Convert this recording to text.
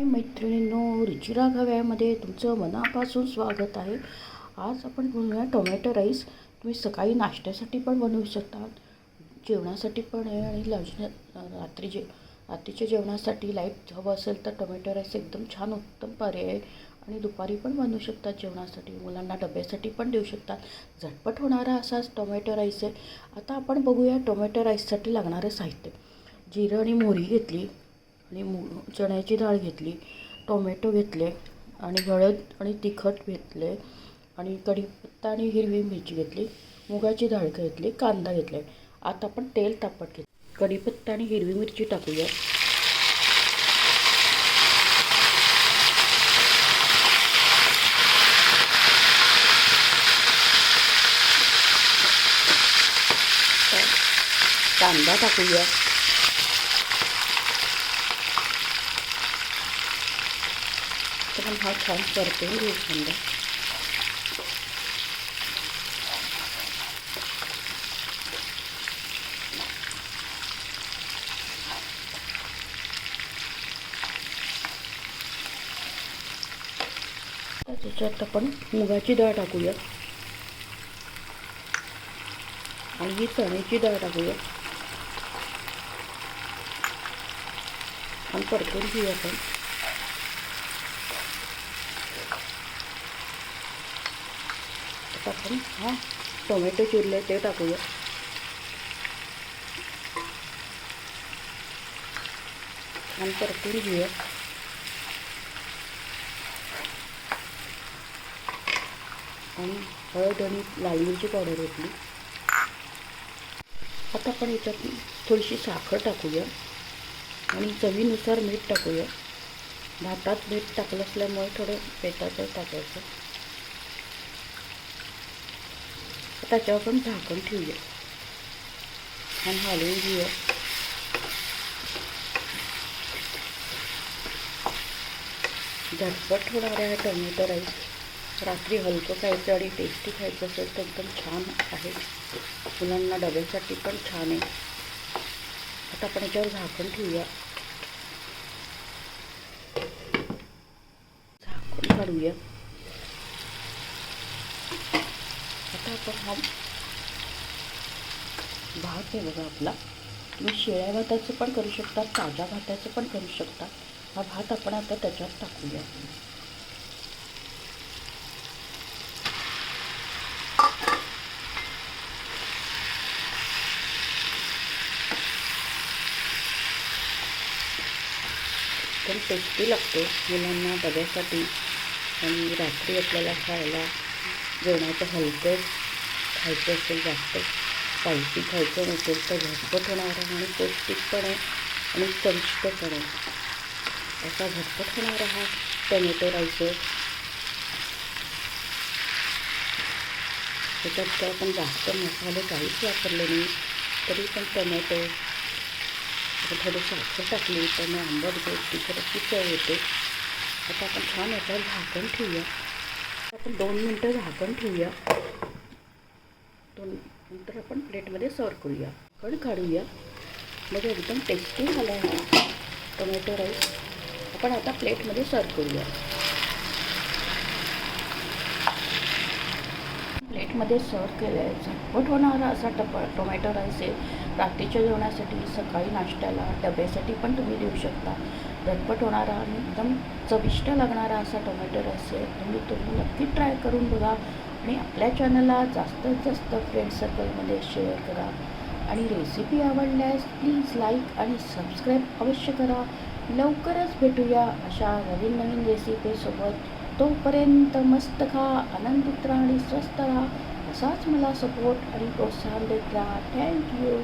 हाय मैत्रिणींनो रुचिरा घव्यामध्ये तुमचं मनापासून स्वागत आहे. आज आपण बनवूया टोमॅटो राईस. तुम्ही सकाळी नाश्त्यासाठी पण बनवू शकता जेवणासाठी पण आहे आणि लज रात्री जे रात्रीच्या जेवणासाठी लाइट हवं असेल तर टोमॅटो राईस एकदम छान उत्तम पर्याय आहे. आणि दुपारी पण बनवू शकतात जेवणासाठी. मुलांना डब्यासाठी पण देऊ शकतात. झटपट होणारा असाच टोमॅटो राईस आहे. आता आपण बघूया टोमॅटो राईससाठी लागणारं साहित्य. जिरं आणि मोहरी घेतली. आणि मु चण्याची डाळ घेतली टोमॅटो घेतले आणि हळद आणि तिखट घेतले आणि कढीपत्ता आणि हिरवी मिरची घेतली मुगाची डाळ घेतली कांदा घेतला. आता आपण तेल तापट घेतलं कढीपत्ता आणि हिरवी मिरची टाकूया. कांदा टाकूया. आपण हा छान परतून घेऊ कांदा त्याच्यात आपण मुगाची डाळ टाकूया. आणि ही चण्याची डाळ टाकूया. आणि परतून घेऊया आपण आता आपण हा टोमॅटो चिरले ते टाकूया. आणि परतून घेऊया. आणि हळद आणि लाल मिरची पावडर होती आता आपण याच्यात थोडीशी साखर टाकूया. आणि चवीनुसार मीठ टाकूया. भातात मीठ टाकलं असल्यामुळे थोडं पेटाचं टाकायचं. त्याच्यावर पण झाकण ठेवूया छान हलवून घेऊया झटपट होणार आहे टोमॅटो राईस रात्री हलकं खायचं आणि टेस्टी खायचं असेल तर एकदम छान आहे मुलांना डब्यासाठी पण छान आहे आता आपण याच्यावर झाकण ठेवूया झाकण काढूया तर हा भात आहे बघा आपला. तुम्ही शिळ्या भाताचं पण करू शकता ताज्या भाताचं पण करू शकता. हा भात आपण आता त्याच्यात टाकूया. तर टेस्टी लागतो मुलांना डब्यासाठी आणि रात्री आपल्याला खायला जेवणाचं हलकं खायचं असेल जास्त. स्पायसी खायचं नसेल तर झटपट आहे आणि पौष्टिक पण आहे आणि चविष्ट पण आहे. असा झटपट होणारा हा टोमॅटो राईस त्याच्यात तर आपण जास्त मसाले काहीच वापरले नाही तरी पण टोमॅटो. थोडं साखर टाकली तर मग आंबट गोष्टी तिखटाची चव येते. आता आपण छान याच्यावर झाकण ठेवूया. आपण दोन मिनटं झाकण ठेवूया. आपण प्लेटमध्ये सर्व करूया. कण काढूया. म्हणजे एकदम टेस्टी झाला आहे टोमॅटो राईस. आपण आता प्लेटमध्ये सर्व करूया. प्लेटमध्ये सर्व केलं आहे झटपट होणारा असा टप टोमॅटो राईस आहे. रात्रीच्या जेवणासाठी सकाळी नाश्त्याला डब्यासाठी पण तुम्ही देऊ शकता. झटपट होणारा आणि एकदम चविष्ट लागणारा असा टोमॅटो राईस आहे. तुम्ही तुम्ही नक्की ट्राय करून बघा. आणि आपल्या चॅनलला जास्तीत जास्त फ्रेंड सर्कलमध्ये शेअर करा. आणि रेसिपी आवडल्यास प्लीज लाईक आणि सबस्क्राईब अवश्य करा. लवकरच भेटूया अशा नवीन नवीन रेसिपीसोबत तोपर्यंत मस्त खा आनंदित राहा आणि स्वस्त राहा. असाच मला सपोर्ट आणि प्रोत्साहन देत राहा. थँक्यू